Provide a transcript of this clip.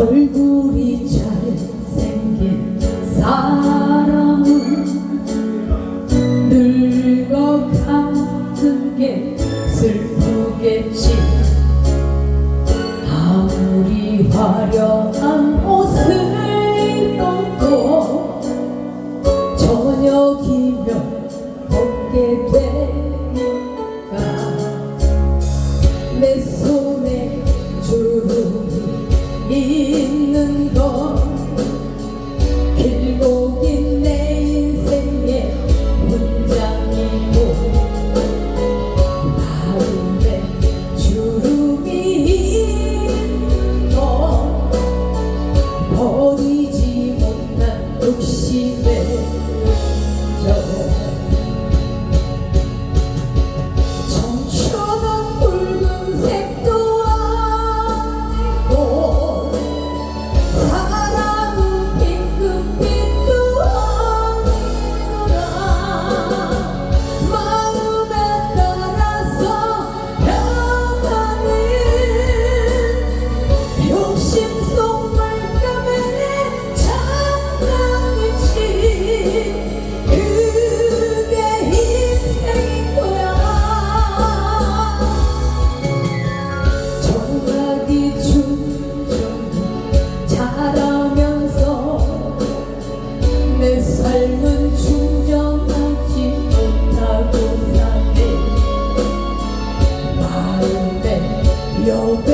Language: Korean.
얼굴이 잘생긴 사람은 늙어가는 게 슬프겠지. 아무리 화려한 옷을 떠도 저녁이면 벗게 되는 your